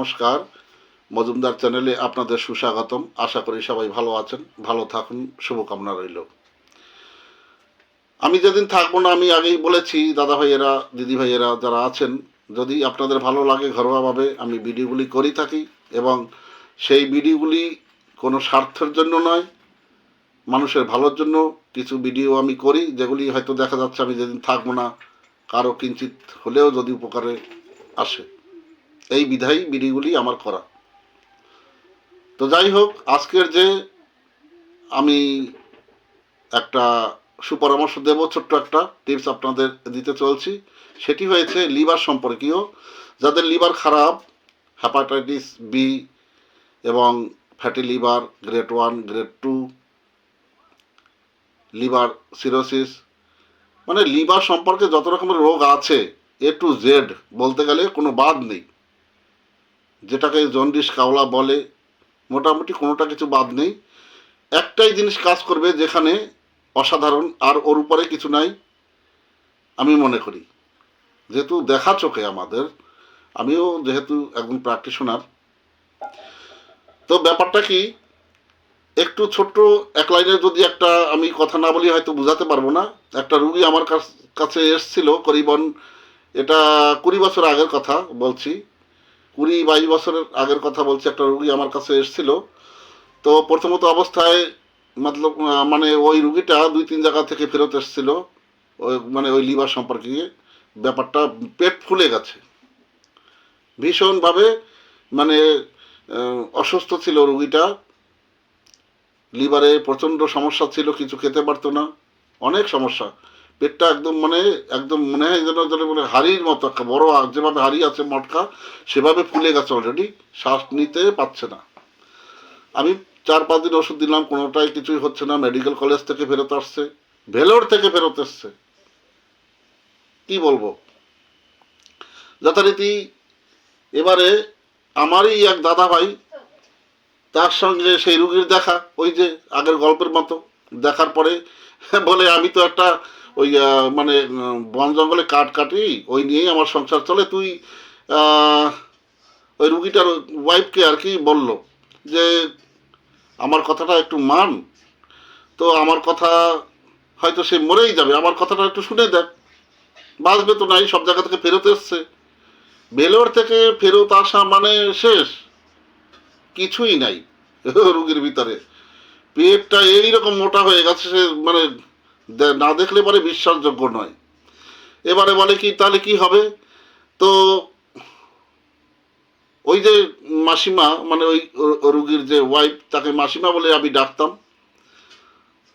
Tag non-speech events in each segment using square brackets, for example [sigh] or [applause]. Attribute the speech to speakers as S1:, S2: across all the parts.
S1: নমস্কার। মজুমদার চ্যানেলে আপনাদের সুস্বাগতম। আশা করি সবাই ভালো আছেন, ভালো থাকুন, শুভকামনা রইল। আমি যেদিন থাকব না, আমি আগেই বলেছি দাদা ভাইয়েরা দিদি ভাইয়েরা যারা আছেন, যদি আপনাদের ভালো লাগে ঘরোয়াভাবে, আমি ভিডিওগুলি করি থাকি এবং সেই ভিডিওগুলি কোনো স্বার্থের জন্য নয়, মানুষের ভালোর জন্য কিছু ভিডিও আমি করি, যেগুলি হয়তো দেখা যাচ্ছে আমি যেদিন থাকব না, কারও কিঞ্চিত হলেও যদি উপকারে আসে। এই বিধায়ী বিধিগুলি আমার করা। তো যাই হোক, আজকের যে আমি একটা সুপরামর্শ দেব, ছোট্ট একটা টিপস আপনাদের দিতে চলছি, সেটি হয়েছে লিভার সম্পর্কীয়। যাদের লিভার খারাপ হ্যাপাটাইটিস বি এবং fatty liver grade one grade two liver cirrhosis মানে লিভার সম্পর্কে যত রকমের রোগ আছে এ টু জেড বলতে গেলে কোনো বাদ নেই। যেটাকে জন্ডিস, কাওলা বলে, মোটামুটি কোনোটা কিছু বাদ নেই। একটাই জিনিস কাজ করবে যেখানে অসাধারণ, আর ওর উপরে কিছু নাই, আমি মনে করি। যেহেতু দেখা চোখে আমাদের, আমিও যেহেতু একজন প্র্যাকটিশনার তো ব্যাপারটা কি, একটু ছোট্ট এক লাইনে যদি একটা আমি কথা না বলি হয়তো বুঝাতে পারব না। একটা রুগী আমার কাছ- এসছিল, করিবন, এটা কুড়ি বছর আগের কথা বলছি। কুড়ি বাইশ বছরের আগের কথা বলছি, একটা রুগী আমার কাছে এসছিল। তো প্রথমত অবস্থায় মতলব মানে ওই রুগীটা দুই তিন জায়গা থেকে ফেরত এসছিল। ওই মানে ওই লিভার সম্পর্কে ব্যাপারটা পেট ফুলে গেছে। ভীষণভাবে মানে অসুস্থ ছিল রুগীটা। লিভারে প্রচণ্ড সমস্যা ছিল, কিছু খেতে পারতো না। অনেক সমস্যা। পেটটা একদম মানে একদম মনে হয় যেন যেন মানে হাড়ির মতো বড় যেভাবে হাড়ি আছে মটকা, সেভাবে ফুলে গেছে অলরেডি শ্বাস নিতে পারছে না। আমি চার পাঁচ দিন ওষুধ দিলাম, কোনোটাই কিছুই হচ্ছে না মেডিকেল কলেজ থেকে ফেরত আসছে, ভেলোর থেকে ফেরত এসছে। কি বলব? যথারীতি এবারে আমারই এক দাদা ভাই তার সঙ্গে সেই রুগীর দেখা, ওই যে আগের গল্পের মতো, দেখার পরে [laughs] বলে আমি তো একটা ওই মানে বন জঙ্গলে কাঠ কাটি, ওই নিয়েই আমার সংসার চলে। তুই ওই রুগীটার ওয়াইফকে আর কি বলল যে, আমার কথাটা একটু মান। তো আমার কথা হয়তো সে মরেই যাবে। আমার কথাটা একটু শুনে দেখ। বাঁচবে তো নাই, সব জায়গা থেকে ফেরত এসছে। বেলোর থেকে ফেরত আসা মানে শেষ। কিছুই নাই [laughs] রুগীর ভিতরে। পেটটা এইরকম মোটা হয়ে গেছে, সে মানে না দেখলে পরে বিশ্বাসযোগ্য নয়। এবারে বলে কি, তাহলে কি হবে? তো ওই যে মাসিমা মানে ওই রুগীর যে ওয়াইফ তাকে মাসিমা বলে আমি ডাকতাম।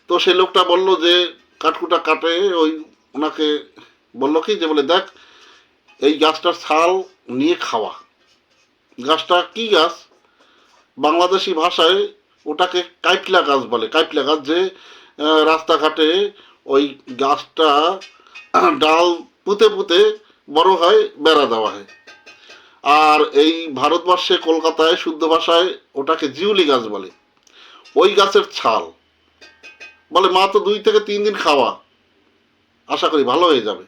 S1: তো সে লোকটা বলল যে, কাঠকুটা কাটে, ওই ওনাকে বলল কি, যে বলে, দেখ, এই গাছটার ছাল নিয়ে খাওয়া। গাছটা কি গাছ? বাংলাদেশি ভাষায় ওটাকে কাইটলা গাছ বলে। কাইটলা গাছ যে রাস্তাঘাটে ওই গাছটা, [clears throat] ডাল পুঁতে পুঁতে বড় হয়, বেড়া দেওয়া হয়। আর এই ভারতবর্ষে কলকাতায় শুদ্ধ ভাষায় ওটাকে জিউলি গাছ বলে। ওই গাছের ছাল। বলে, মা, তো দুই থেকে তিন দিন খাওয়া। আশা করি ভালো হয়ে যাবে।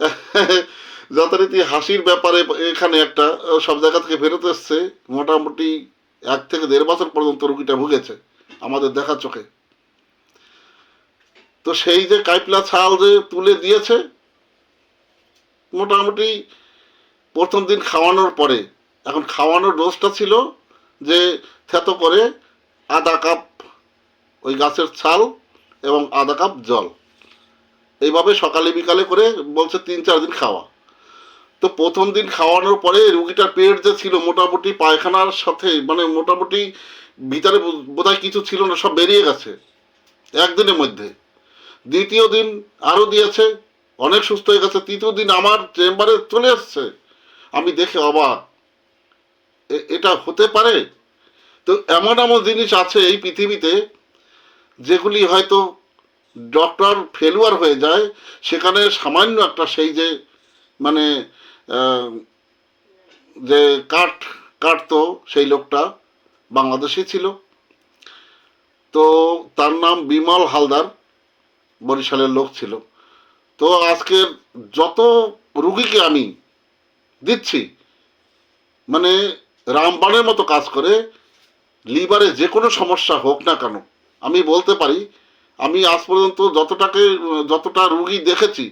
S1: [laughs] যথারীতি হাসির ব্যাপারে এখানে একটা, সব জায়গা থেকে ফেরত এসছে। মোটামুটি এক থেকে দেড় বছর পর্যন্ত রুগীটা ভুগেছে, আমাদের দেখা চোখে। তো সেই যে কাইপলা ছাল যে তুলে দিয়েছে, মোটামুটি প্রথম দিন খাওয়ানোর পরে, এখন খাওয়ানোর ডোজটা ছিল যে থেতো করে আধা কাপ ওই গাছের ছাল এবং আধা কাপ জল। এইভাবে সকালে বিকালে করে বলছে তিন চার দিন খাওয়া। তো প্রথম দিন খাওয়ানোর পরে রুগীটার পেট যে ছিল মোটামুটি পায়খানার সাথে মানে মোটামুটি ভিতরে বোধ- বোধহয় কিছু ছিল না, সব বেরিয়ে গেছে একদিনের মধ্যে। দ্বিতীয় দিন আরও দিয়েছে, অনেক সুস্থ হয়ে গেছে। তৃতীয় দিন আমার চেম্বারে চলে এসছে। আমি দেখে অবাক। এটা হতে পারে? তো এমন এমন জিনিস আছে এই পৃথিবীতে যেগুলি হয়তো ডক্টর ফেলুয়ার হয়ে যায়, সেখানে সামান্য একটা সেই যে মানে যে কাঠ কাটতো সেই লোকটা বাংলাদেশি ছিল। তো তার নাম বিমল হালদার, বরিশালের লোক ছিল। তো আজকের যত রুগীকে আমি দিচ্ছি মানে রামবাণের মতো কাজ করে, লিভারে যে কোনো সমস্যা হোক না কেন, আমি বলতে পারি, আমি আজ পর্যন্ত যতটাকে, যতটা রুগী দেখেছি,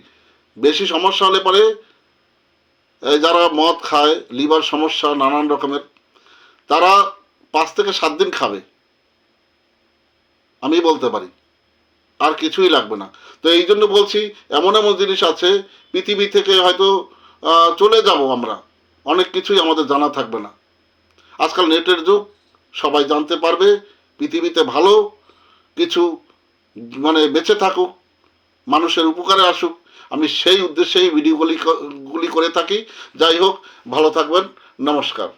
S1: বেশি সমস্যা হলে পরে যারা মদ খায়, লিভার সমস্যা, নানান রকমের, তারা পাঁচ থেকে সাত দিন খাবে। আমি বলতে পারি। আর কিছুই লাগবে না। তো এই জন্য বলছি, এমন এমন জিনিস আছে, পৃথিবী থেকে হয়তো চলে যাব আমরা। অনেক কিছুই আমাদের জানা থাকবে না। আজকাল নেটের যুগ, সবাই জানতে পারবে, পৃথিবীতে ভালো, কিছু মানে বেঁচে থাকুক, মানুষের উপকারে আসুক। আমি সেই উদ্দেশ্যেই ভিডিওগুলি গুলি করে থাকি। যাই হোক ভালো থাকবেন। নমস্কার।